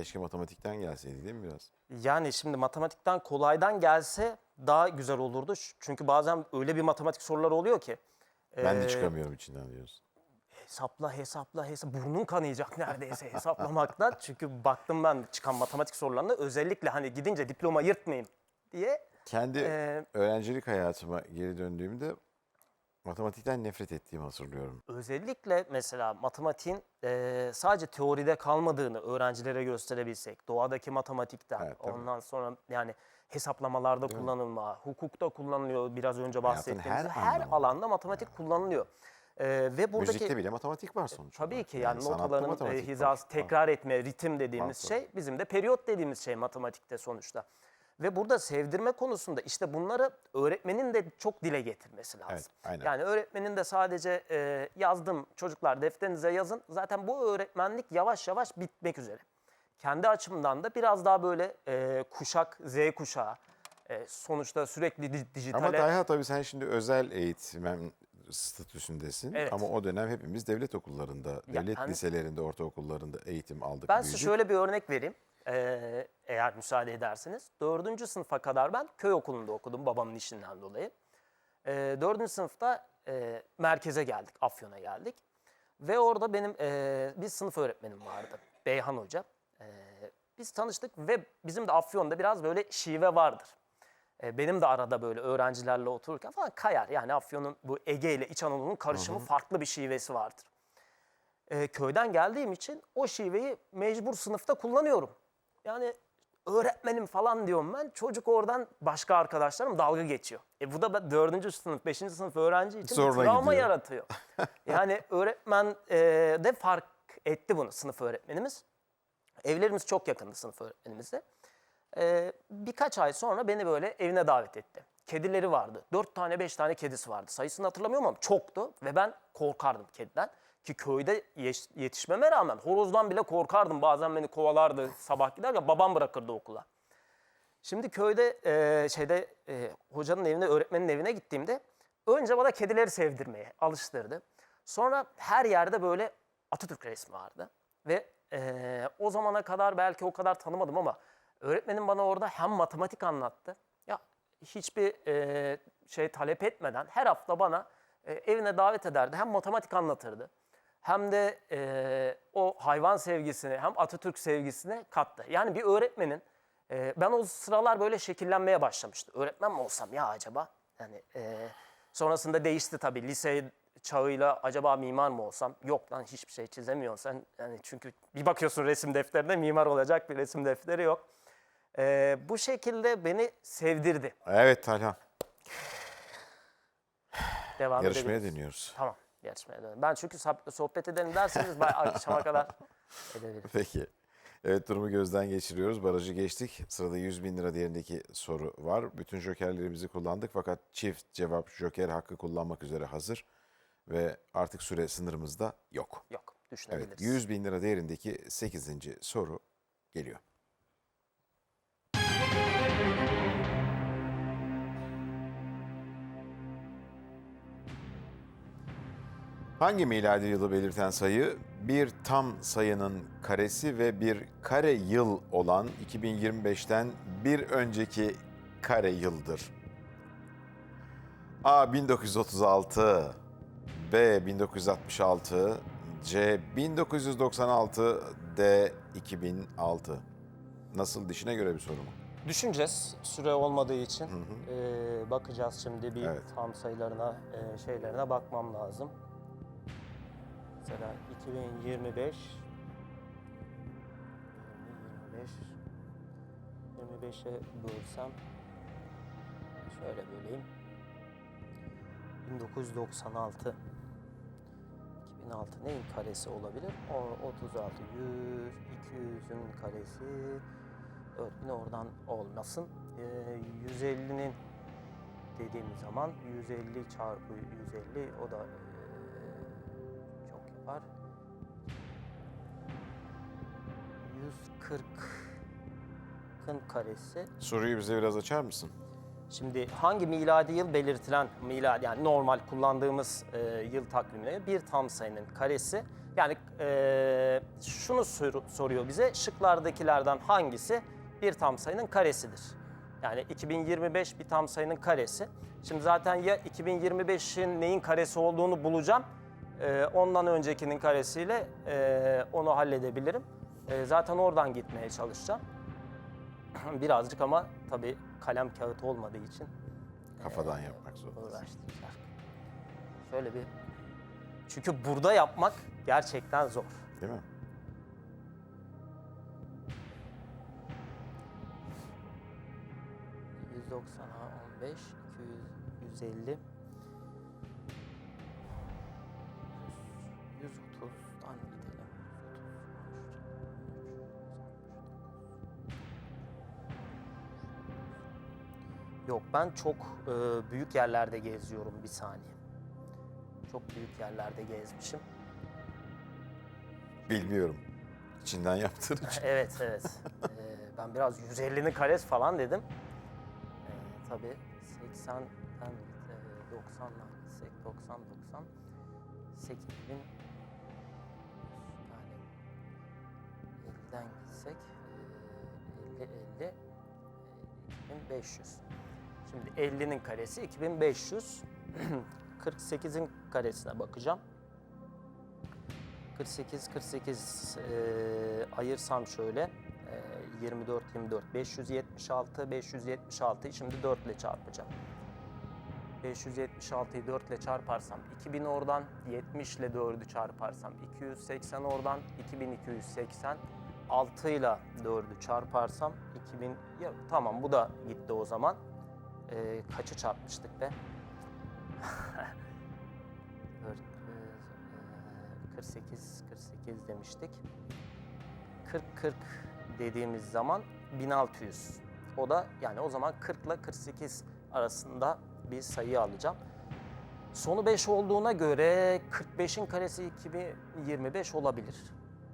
Keşke matematikten gelseydi değil mi biraz? Yani şimdi matematikten kolaydan gelse daha güzel olurdu. Çünkü bazen öyle bir matematik soruları oluyor ki. Ben de ee, çıkamıyorum içinden diyorsun. Hesapla hesapla hesap. Burnum kanayacak neredeyse hesaplamaktan. Çünkü baktım ben çıkan matematik sorularına özellikle hani gidince diploma yırtmayayım diye. Kendi ee, öğrencilik hayatıma geri döndüğümde matematikten nefret ettiğimi hatırlıyorum. özellikle mesela matematiğin eee, sadece teoride kalmadığını öğrencilere gösterebilsek, doğadaki matematikten, Evet, tabii. ondan sonra yani hesaplamalarda kullanılma, hukukta kullanılıyor biraz önce Hayatın bahsettiğimiz her her, anlamında. alanda matematik kullanılıyor. Eee, ve buradaki Müzikte bile matematik var sonuçta. tabii ki yani, sanatta notaların e, matematik var. hizası, tekrar etme, ritim dediğimiz Var, şey bizim de periyot dediğimiz şey matematikte sonuçta. Ve burada sevdirme konusunda işte bunları öğretmenin de çok dile getirmesi lazım. Evet, aynen. Yani öğretmenin de sadece e, yazdım çocuklar defterinize yazın. Zaten bu öğretmenlik yavaş yavaş bitmek üzere. Kendi açımdan da biraz daha böyle e, kuşak, Z kuşağı e, sonuçta sürekli di- Ama dijitale... Tayha tabii sen şimdi özel eğitmen statüsündesin. Evet. Ama o dönem hepimiz devlet okullarında, devlet hani- liselerinde, ortaokullarında eğitim aldık. Ben size büyüdük. şöyle bir örnek vereyim. Ee, eğer müsaade ederseniz. Dördüncü sınıfa kadar ben köy okulunda okudum babamın işinden dolayı. Ee, dördüncü sınıfta e, merkeze geldik, Afyon'a geldik. Ve orada benim e, bir sınıf öğretmenim vardı, Beyhan Hoca. Ee, biz tanıştık ve bizim de Afyon'da biraz böyle şive vardır. E, benim de arada böyle öğrencilerle otururken falan kayar. Yani Afyon'un bu Ege ile İç Anadolu'nun karışımı farklı bir şivesi vardır e, köyden geldiğim için o şiveyi mecbur sınıfta kullanıyorum. Yani öğretmenim falan diyorum ben. Çocuk oradan başka arkadaşlarım dalga geçiyor. E bu da ben dördüncü sınıf, beşinci sınıf öğrenci için bir travma gidiyor. yaratıyor. yani öğretmen e, de fark etti bunu sınıf öğretmenimiz. Evlerimiz çok yakındı sınıf öğretmenimizle. E, birkaç ay sonra beni böyle evine davet etti. Kedileri vardı. Dört tane, beş tane kedisi vardı. Sayısını hatırlamıyorum ama çoktu. Ve ben korkardım kediden. Ki köyde yetişmeme rağmen horozdan bile korkardım. Bazen beni kovalardı sabah giderken babam bırakırdı okula. Şimdi köyde e, şeyde e, hocanın evine, öğretmenin evine gittiğimde önce bana kedileri sevdirmeye alıştırdı. Sonra her yerde böyle Atatürk resmi vardı. Ve e, o zamana kadar belki o kadar tanımadım ama öğretmenim bana orada hem matematik anlattı. Ya hiçbir e, şey talep etmeden her hafta bana e, evine davet ederdi. Hem matematik anlatırdı. Hem de e, o hayvan sevgisini hem Atatürk sevgisini kattı. Yani bir öğretmenin ee, ben o sıralar böyle şekillenmeye başlamıştı. Öğretmen mi olsam ya acaba? Yani e, sonrasında değişti tabii. Lise çağıyla acaba mimar mı olsam? Yok lan hiçbir şey çizemiyorsun sen. Yani çünkü bir bakıyorsun resim defterine mimar olacak bir resim defteri yok. Ee, bu şekilde beni sevdirdi. Evet Talha, Devam yarışmaya dönüyoruz. Tamam yarışmaya dönelim. Ben çünkü sohbet edelim derseniz akşama kadar edebilirim. Peki. Evet durumu gözden geçiriyoruz. Barajı geçtik. Sırada 100 bin lira değerindeki soru var. Bütün jokerlerimizi kullandık fakat çift cevap joker hakkı kullanmak üzere hazır. Ve artık süre sınırımız da yok. Yok Evet düşünebiliriz. 100 bin lira değerindeki 8. soru geliyor. Hangi miladi yılı belirten sayı bir tam sayının karesi ve bir kare yıl olan 2025'ten bir önceki kare yıldır? A 1936, B 1966, C 1996, D 2006. Nasıl dişine göre bir soru mu? Düşüneceğiz süre olmadığı için. Ee, bakacağız şimdi bir Evet. tam sayılarına, e, şeylerine bakmam lazım. Mesela 2025 25 25'e bölsem şöyle böleyim. 1996 2006 neyin karesi olabilir? O 36 100 200'ün karesi 4000 oradan olmasın. Ee, 150'nin dediğim zaman 150 çarpı 150 o da yapar. 140'ın karesi. Soruyu bize biraz açar mısın? Şimdi hangi miladi yıl belirtilen miladi yani normal kullandığımız e, yıl takvimine bir tam sayının karesi yani Ee, şunu sor- soruyor bize. Şıklardakilerden hangisi bir tam sayının karesidir? Yani 2025 bir tam sayının karesi. Şimdi zaten ya 2025'in neyin karesi olduğunu bulacağım. Ee, ondan öncekinin karesiyle ee, onu halledebilirim. Ee, zaten oradan gitmeye çalışacağım. Birazcık ama tabii kalem kağıt olmadığı için Kafadan yapmak zorunda. uğraştıracak. Şöyle bir... Çünkü burada yapmak gerçekten zor. Değil mi? %90'a 15, 200, Yok ben çok e, büyük yerlerde geziyorum bir saniye. Çok büyük yerlerde gezmişim. Bilmiyorum. İçinden yaptığın için. Evet evet. Ee, ben biraz 150'nin karesi falan dedim. Ee, tabii 80'den e, 90'dan gitsek 90 90 8000 yani 50'den gitsek e, 50 50 e, 2500. Şimdi 50'nin karesi 2500. 48'in karesine bakacağım. 48 48 e, ayırsam şöyle e, 24 24 576 576'yı şimdi 4 ile çarpacağım. 576'yı 4 ile çarparsam 2000 oradan 70 ile 4'ü çarparsam 280 oradan 2280 6 ile 4'ü çarparsam 2000 ya, tamam bu da gitti o zaman. E, kaçı çarpmıştık be? Dört, e, 48 48 demiştik. 40 40 dediğimiz zaman 1600. O da yani o zaman 40 ile 48 arasında bir sayı alacağım. Sonu 5 olduğuna göre 45'in karesi 2025 olabilir.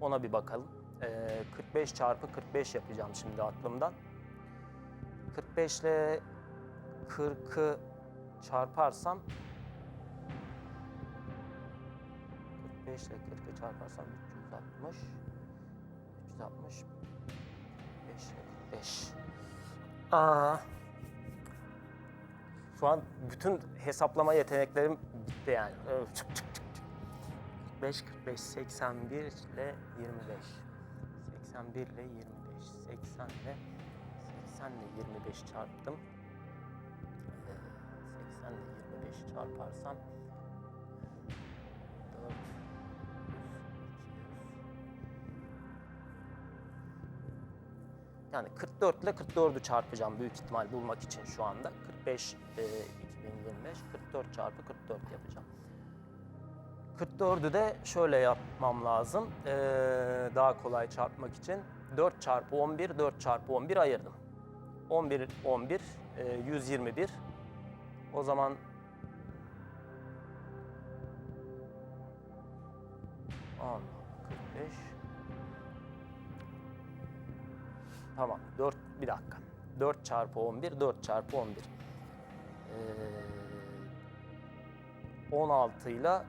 Ona bir bakalım. Ee, 45 çarpı 45 yapacağım şimdi aklımdan. 45 ile 40'ı çarparsam 45 ile 40'ı çarparsam 360 360 5 ile 45 Aa. Şu an bütün hesaplama yeteneklerim bitti yani. Çık çık çık. 45 45 81 ile 25 81 ile 25 80 ile 80 ile 25 çarptım. Ee, 80 ile 25 çarparsam 4 Yani 44 ile 44'ü çarpacağım büyük ihtimal bulmak için şu anda. 45 e, 2025 44 çarpı 44 yapacağım. 44'ü de şöyle yapmam lazım. e, daha kolay çarpmak için. 4 çarpı 11, 4 çarpı 11 ayırdım. 11, 11, e, 121. O zaman On, 45. Tamam. 4 bir dakika. 4 çarpı 11, 4 çarpı 11. Ee, 16 ile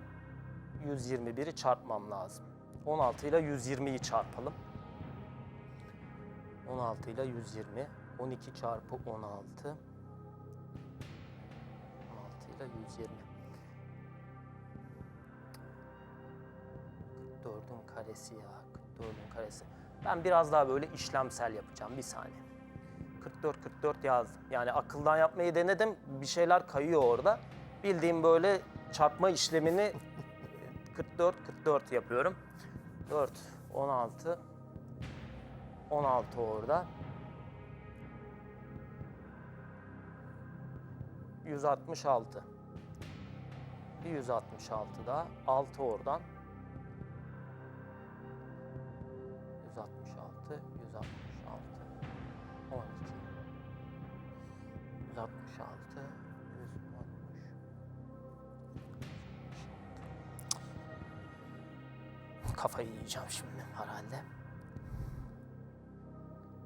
121'i çarpmam lazım. 16 ile 120'yi çarpalım. 16 ile 120. 12 çarpı 16. 16 ile 120. 44'ün karesi ya. 44'ün karesi. Ben biraz daha böyle işlemsel yapacağım. Bir saniye. 44 44 yazdım. Yani akıldan yapmayı denedim. Bir şeyler kayıyor orada. Bildiğim böyle çarpma işlemini 44 44 yapıyorum. 4 16 16 orada. 166. Bir 166 daha. 6 oradan. 166, 166, 12, 166, 160. Kafayı yiyeceğim şimdi herhalde.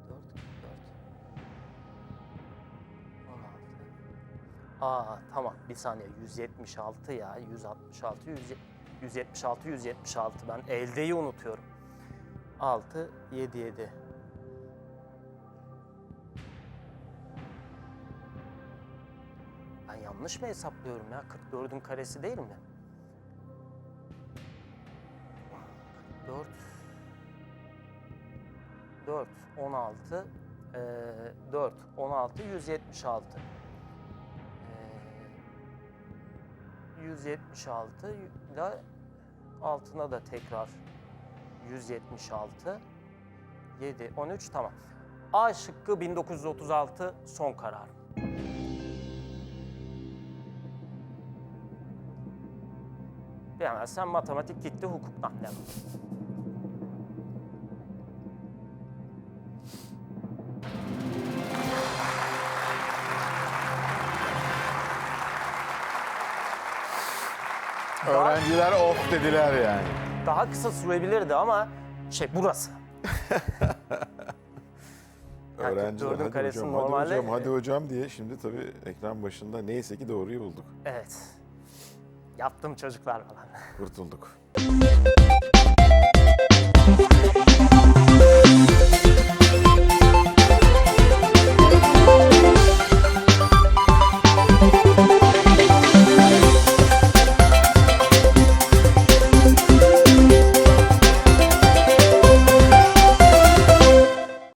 4, 4, 16. Aa tamam bir saniye 176 ya 166, 100, 176, 176. Ben eldeyi unutuyorum. 6, 7, 7. Ben yanlış mı hesaplıyorum ya? 44'ün karesi değil mi? 4 4 16 eee 4 16 176 Eee, 176 ile altına da tekrar 176 7 13 tamam. A şıkkı 1936 son karar. Bilemezsen matematik gitti hukuktan devam. Öğrenciler of dediler yani. Daha kısa sürebilirdi ama şey burası. Yani Öğrenciler dördün hadi karesi hocam, normalde- hadi hocam, hadi hocam diye şimdi tabii ekran başında neyse ki doğruyu bulduk. Evet. Yaptım çocuklar falan. Kurtulduk.